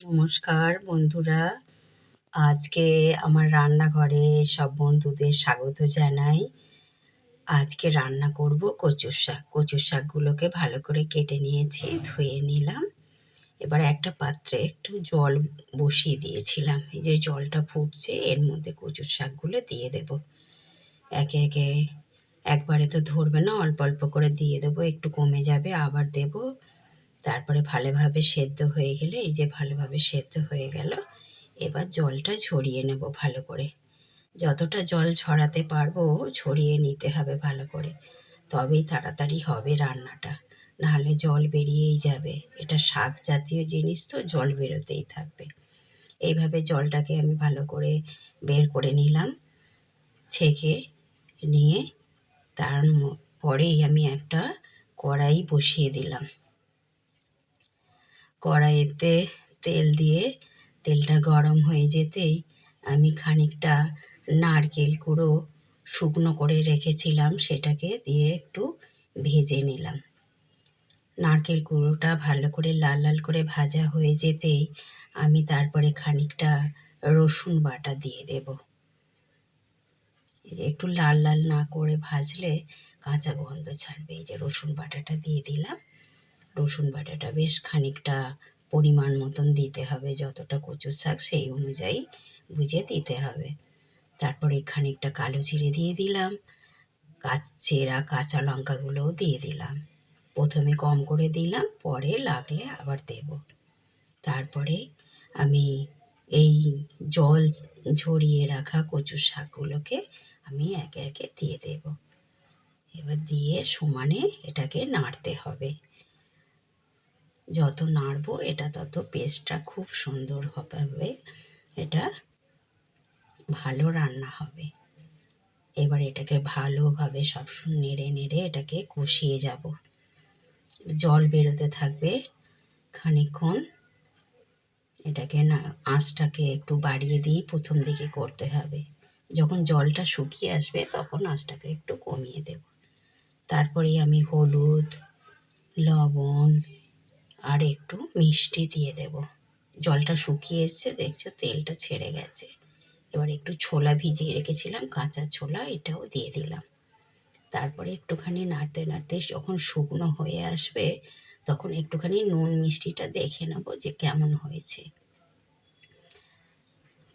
নমস্কার বন্ধুরা। আজকে আমার রান্নাঘরে সব বন্ধুদের স্বাগত জানাই। আজকে রান্না করব কচুর শাক। কচুর শাকগুলোকে ভালো করে কেটে নিয়েছি, ধুয়ে নিলাম। এবার একটা পাত্রে একটু জল বসিয়ে দিয়েছিলাম। এই যে জলটা ফুটছে, এর মধ্যে কচুর শাকগুলো দিয়ে দেব। একে একে একবারে তো ধরবে না, অল্প অল্প করে দিয়ে দেবো। একটু কমে যাবে, আবার দেবো। তারপরে ভালোভাবে সেদ্ধ হয়ে গেলে, এই যে ভালোভাবে সেদ্ধ হয়ে গেল, এবার জলটা ঝরিয়ে নেব ভালো করে। যতটা জল ছড়াতে পারব ছড়িয়ে নিতে হবে ভালো করে। তবেই তাড়াতাড়ি হবে রান্নাটা। নাহলে জল বেরিয়েই যাবে। এটা শাক জাতীয় জিনিস তো, জল বেরোতেই থাকবে। এইভাবে জলটাকে আমি ভালো করে বের করে নিলাম, ছেঁকে নিয়ে, তার পরেই আমি একটা কড়াই বসিয়ে দিলাম। কড়াইতে তেল দিয়ে তেলটা গরম হয়ে যেতেই আমি খানিকটা নারকেল কুড়ো শুকনো করে রেখেছিলাম, সেটাকে দিয়ে একটু ভেজে নিলাম। নারকেল কুড়োটা ভালো করে লাল লাল করে ভাজা হয়ে যেতেই আমি তারপরে খানিকটা রসুন বাটা দিয়ে দেব। এই যে একটু লাল লাল না করে ভাজলে কাঁচা গন্ধ ছাড়বে। এই যে রসুন বাটাটা দিয়ে দিলাম। রসুন বাটাটা বেশ খানিকটা পরিমাণ মতন দিতে হবে, যতটা কচুর শাক সেই অনুযায়ী বুঝে দিতে হবে। তারপরে খানিকটা কালো জিরে দিয়ে দিলাম চেরা, কাঁচা লঙ্কাগুলোও দিয়ে দিলাম। প্রথমে কম করে দিলাম, পরে লাগলে আবার দেব। তারপরে আমি এই জল ঝরিয়ে রাখা কচুর শাকগুলোকে আমি একে একে দিয়ে দেব। এবার দিয়ে সমানে এটাকে নাড়তে হবে। যত নাড়বো, এটা তত পেস্টটা খুব সুন্দর হবে। এটা ভালো রান্না হবে। এবার এটাকে ভালোভাবে সব নেড়ে নেড়ে এটাকে কষিয়ে যাব। জল বেরোতে থাকবে খানিক্ষণ এটাকে না, আঁচটাকে একটু বাড়িয়ে দিয়েই প্রথম দিকে করতে হবে। যখন জলটা শুকিয়ে আসবে, তখন আঁচটাকে একটু কমিয়ে দেব। তারপরেই আমি হলুদ, লবণ আর একটু মিষ্টি দিয়ে দেব। জলটা শুকিয়ে এসছে, দেখছ তেলটা ছেড়ে গেছে। এবার একটু ছোলা ভিজিয়ে রেখেছিলাম, কাঁচা ছোলা এটাও দিয়ে দিলাম। তারপরে একটুখানি নাড়তে নাড়তে যখন শুকনো হয়ে আসবে, তখন একটুখানি নুন মিষ্টিটা দেখে নেব যে কেমন হয়েছে।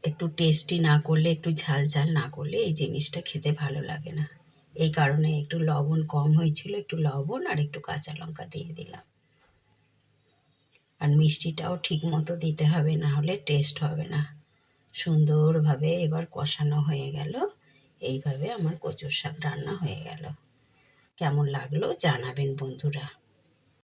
একটু টেস্টি না করলে, একটু ঝাল ঝাল না করলে এই জিনিসটা খেতে ভালো লাগে না। এই কারণে একটু লবণ কম হয়েছিল, একটু লবণ আর একটু কাঁচা লঙ্কা দিয়ে দিলাম। আর মিষ্টিটাও ঠিক মতো দিতে হবে, না হলে টেস্ট হবে না। সুন্দরভাবে এবার কষানো হয়ে গেল। এইভাবে আমার কচুর শাক রান্না হয়ে গেল। কেমন লাগল জানাবেন বন্ধুরা।